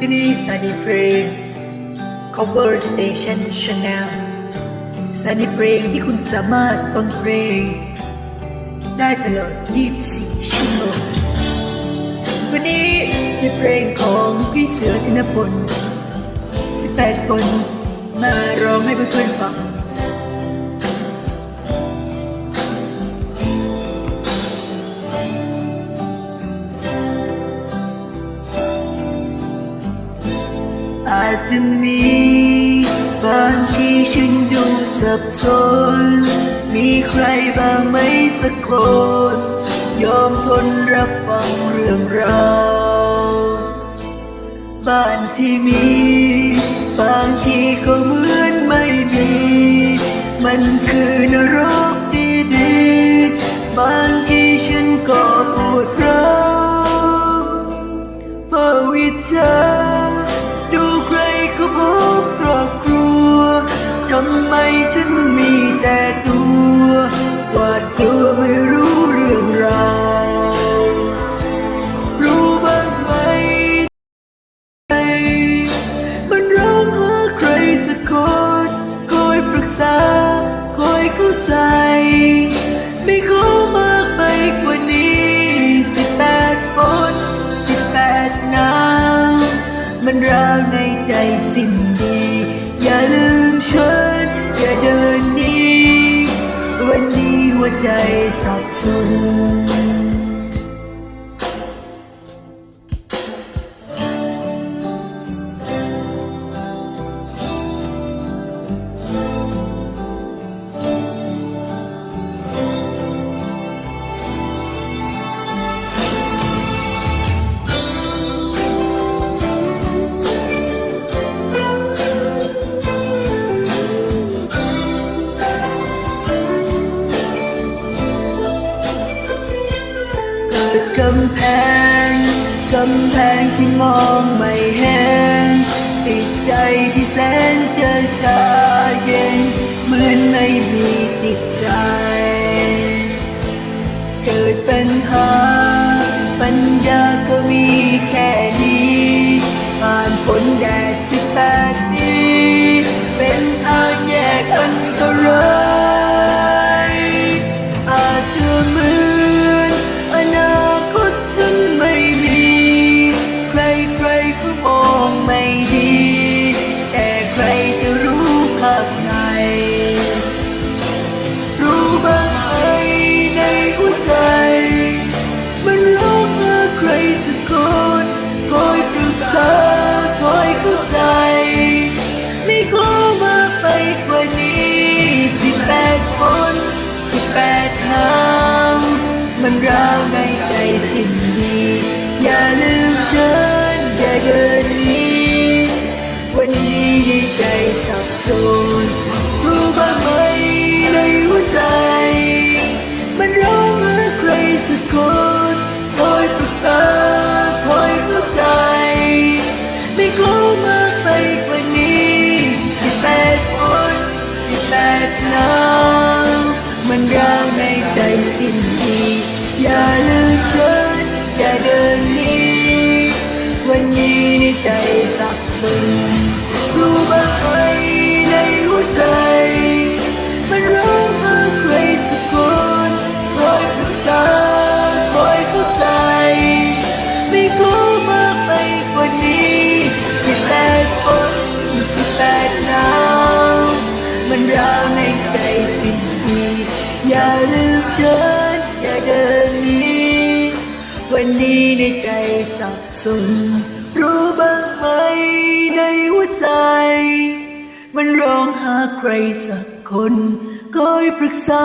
ที่นี่สถานีเพลง cover station channel สถานีเพลงที่คุณสามารถฟังเพลงได้ตลอด 24 ชั่วโมง วันนี้มีเพลงของพี่เสือธนพล 18 คน มาร้องให้เพื่อนๆฟัง อาจจะมีบางที่ฉันดูสับสน มีใครบ้างไหมสักคน ยอมทนรับฟังเรื่องราวบ้านที่มีบ้านำไมฉันมีแต่ตัวหวาดกลัวไม่รู้เรื่องราวรู้บ้างไหมใมันร้องหาใครสักคนคอยปรึกษา คอยเข้าใจ ไม่ขอมากไปกว่านี้สิบแปดฝนสิบแปดนาวมันร้าวในใจสิ่งดี อย่าลืม ใจสับสน กิดกำแพง กำแพงที่มองไม่เห็นปิดใจที่แสนจะชาเย็นเหมือนไม่มีจิตใจ เกิดปัญหา ปัญญาก็มีแค่นี้ผ่านฝนแดดสิบแปดนี้เป็นทางแยกอันตราย ไม่ดี แต่ใครจะรู้ข้างใน รู้บ้างไหมในหัวใจ มันร้องหาใครสักคนคอยปรึกษาคอยเข้าใจ ไม่ขอมาไปกว่านี้สิบแปดคนสิบแปดนาวมันราวในใจสิ่งดี อย่าลืม ในใจสับสนรู้บ้างไหมในหัวใจ มันร้องหาใครสักคนคอยปรึกษาคอยเข้าใจ ไม่ขอมากไปกว่านี้สิบแปดคนสิบแปดหนาวมันร้างในใจสิ้นดีอย่าลืมฉันอย่าเดินหนี้วันนี้ในใจสับสน อย่าลืมฉันอย่าเดินนี้ วันนี้ในใจสับสน รู้บ้างไหมในหัวใจ มันร้องหาใครสักคนคอยปรึกษา